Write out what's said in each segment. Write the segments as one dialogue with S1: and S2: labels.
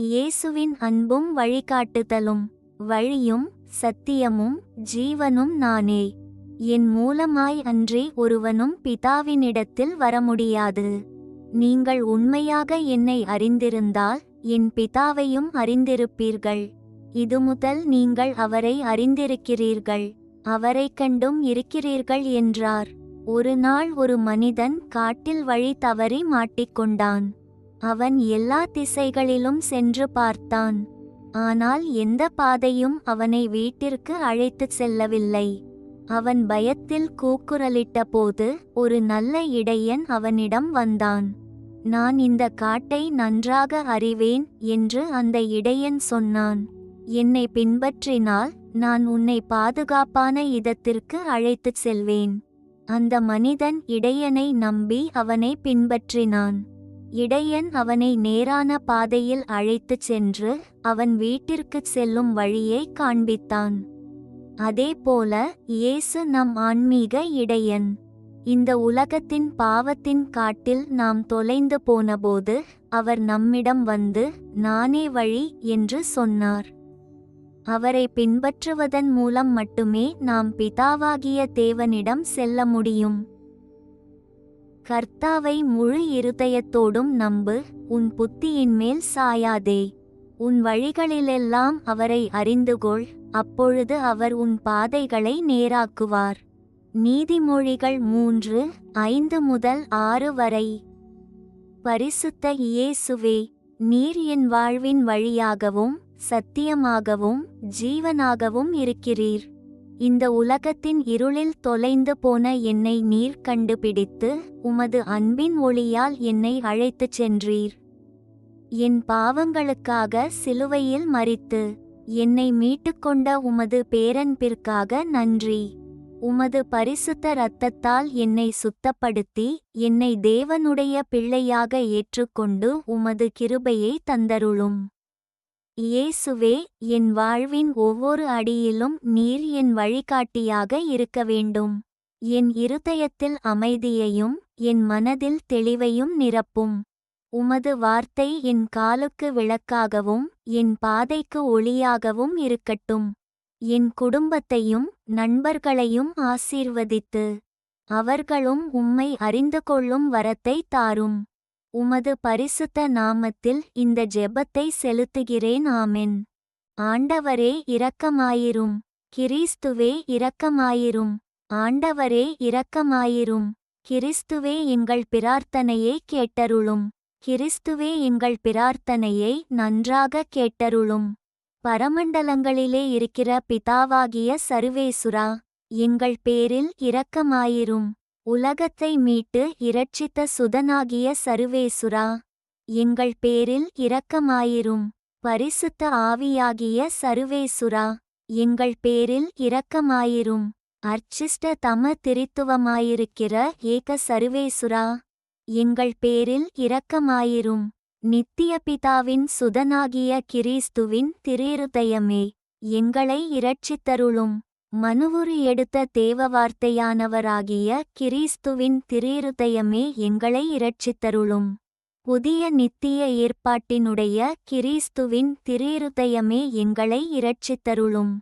S1: இயேசுவின் அன்பும் வழிகாட்டுதலும் வழியும் சத்தியமும் ஜீவனும் நானே. என் மூலமாய் அன்றி ஒருவனும் பிதாவினிடத்தில் வர முடியாது நீங்கள் உண்மையாக என்னை அறிந்திருந்தால் என் பிதாவையும் அறிந்திருப்பீர்கள். இது முதல் நீங்கள் அவரை அறிந்திருக்கிறீர்கள். அவரைக் கண்டும் இருக்கிறீர்கள் என்றார். ஒரு நாள் ஒரு மனிதன் காட்டில் வழி தவறி மாட்டிக்கொண்டான். அவன் எல்லா திசைகளிலும் சென்று பார்த்தான். ஆனால் எந்த பாதையும் அவனை வீட்டிற்கு அழைத்துச் செல்லவில்லை. அவன் பயத்தில் கூக்குரலிட்ட போது ஒரு நல்ல இடையன் அவனிடம் வந்தான். நான் இந்த காட்டை நன்றாக அறிவேன் என்று அந்த இடையன் சொன்னான். என்னை பின்பற்றினால் நான் உன்னை பாதுகாப்பான இடத்திற்கு அழைத்துச் செல்வேன் அந்த மனிதன் இடையனை நம்பி அவனை பின்பற்றினான். இடையன் அவனை நேரான பாதையில் அழைத்துச் சென்று அவன் வீட்டிற்குச் செல்லும் வழியை காண்பித்தான். அதேபோல இயேசு நம் ஆன்மீக இடையன். இந்த உலகத்தின் பாவத்தின் காட்டில் நாம் தொலைந்து போனபோது அவர் நம்மிடம் வந்து நானே வழி என்று சொன்னார். அவரை பின்பற்றுவதன் மூலம் மட்டுமே நாம் பிதாவாகிய தேவனிடம் செல்ல முடியும். கர்த்தாவை முழு இருதயத்தோடும் நம்பு உன் புத்தியின் மேல் சாயாதே. உன் வழிகளிலெல்லாம் அவரை அறிந்துகொள் அப்பொழுது அவர் உன் பாதைகளை நேராக்குவார். நீதிமொழிகள் மூன்று ஐந்து முதல் ஆறு வரை. பரிசுத்த இயேசுவே நீர் என் வாழ்வின் வழியாகவும் சத்தியமாகவும் ஜீவனாகவும் இருக்கிறீர். இந்த உலகத்தின் இருளில் தொலைந்து போன என்னை நீர் கண்டுபிடித்து உமது அன்பின் ஒளியால் என்னை அழைத்துச் சென்றீர். என் பாவங்களுக்காக சிலுவையில் மறித்து என்னை மீட்டுக்கொண்ட உமது பேரன்பிற்காக நன்றி. உமது பரிசுத்த இரத்தத்தால் என்னை சுத்தப்படுத்தி என்னை தேவனுடைய பிள்ளையாக ஏற்றுக்கொண்டு உமது கிருபையை தந்தருளும். இயேசுவே என் வாழ்வின் ஒவ்வொரு அடியிலும் நீர் என் வழிகாட்டியாக இருக்க வேண்டும். என் இருதயத்தில் அமைதியையும் என் மனதில் தெளிவையும் நிரப்பும். உமது வார்த்தை என் காலுக்கு விளக்காகவும் என் பாதைக்கு ஒளியாகவும் இருக்கட்டும். என் குடும்பத்தையும் நண்பர்களையும் ஆசீர்வதித்து அவர்களும் உம்மை அறிந்து கொள்ளும் வரத்தை தாரும். உமது பரிசுத்த நாமத்தில் இந்த ஜெபத்தை செலுத்துகிறேன் ஆமென். ஆண்டவரே இரக்கமாயிரும். கிறிஸ்துவே இரக்கமாயிரும். ஆண்டவரே இரக்கமாயிரும். கிறிஸ்துவே எங்கள் பிரார்த்தனையை கேட்டருளும். கிறிஸ்துவே எங்கள் பிரார்த்தனையை நன்றாக கேட்டருளும். பரமண்டலங்களிலே இருக்கிற பிதாவாகிய சர்வேசுரா எங்கள் பேரில் இரக்கமாயிரும். உலகத்தை மீட்டு இரட்சித்த சுதனாகிய சருவேசுரா எங்கள் பேரில் இரக்கமாயிரும். பரிசுத்த ஆவியாகிய சருவேசுரா எங்கள் பேரில் இரக்கமாயிரும். அர்ச்சிஷ்ட தம திரித்துவமாயிருக்கிற ஏக சருவேசுரா எங்கள் பேரில் இரக்கமாயிரும். நித்திய பிதாவின் சுதனாகிய கிறிஸ்துவின் திரீருதயமே எங்களை இரட்சித்தருளும். மனுவுரு எடுத்த தேவ வார்த்தையானவராகிய கிறிஸ்துவின் திரேருதயமே எங்களை இரட்சித்தருளும். புதிய நித்திய ஏற்பாட்டினுடைய கிறிஸ்துவின் திரேருதயமே எங்களை இரட்சித்தருளும்.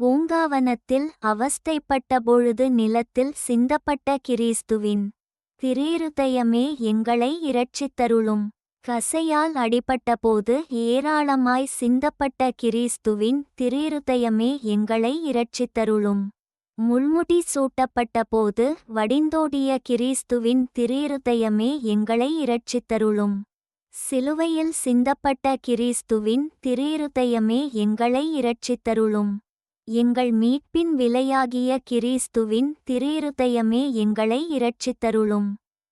S1: பூங்காவனத்தில் அவஸ்தைப்பட்ட பொழுது நிலத்தில் சிந்தப்பட்ட கிறிஸ்துவின் திரேருதயமே எங்களை இரட்சித்தருளும். கசையால் அடிபட்டபோது ஏராளமாய் சிந்தப்பட்ட கிறிஸ்துவின் திரிருதயமே எங்களை இரட்சித்தருளும். முள்முடி சூட்டப்பட்டபோது வடிந்தோடிய கிறிஸ்துவின் திரிருதயமே எங்களை இரட்சித்தருளும். சிலுவையில் சிந்தப்பட்ட கிறிஸ்துவின் திரிருதயமே எங்களை இரட்சித்தருளும். எங்கள் மீட்பின் விலையாகிய கிறிஸ்துவின் திரேருதயமே எங்களை இரட்சித்தருளும்.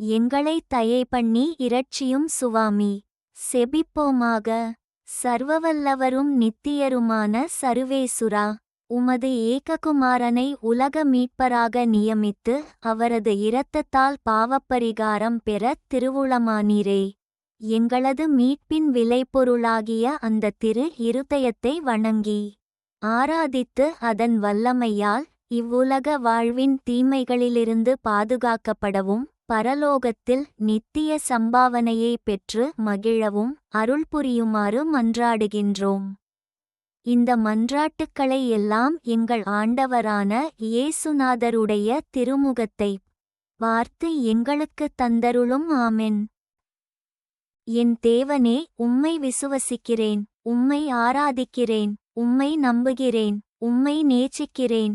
S1: எங்களை தயை பண்ணி இரட்சியும் சுவாமி. செபிப்போமாக. சர்வவல்லவரும் நித்தியருமான சருவேசுரா உமது ஏககுமாரனை உலக மீட்பராக நியமித்து அவரது இரத்தத்தால் பாவப்பரிகாரம் பெற திருவுளமானீரே. எங்களது மீட்பின் விளைபொருளாகிய அந்த திரு இருதயத்தை வணங்கி ஆராதித்து அதன் வல்லமையால் இவ்வுலக வாழ்வின் தீமைகளிலிருந்து பாதுகாக்கப்படவும் பரலோகத்தில் நித்திய சம்பாவனையை பெற்று மகிழவும் அருள் புரியுமாறு மன்றாடுகின்றோம். இந்த மன்றாட்டுக்களை எல்லாம் எங்கள் ஆண்டவரான இயேசுநாதருடைய திருமுகத்தை பார்த்து எங்களுக்கு தந்தருளும் ஆமென். என் தேவனே உம்மை விசுவசிக்கிறேன் உம்மை ஆராதிக்கிறேன் உம்மை நம்புகிறேன் உம்மை நேசிக்கிறேன்.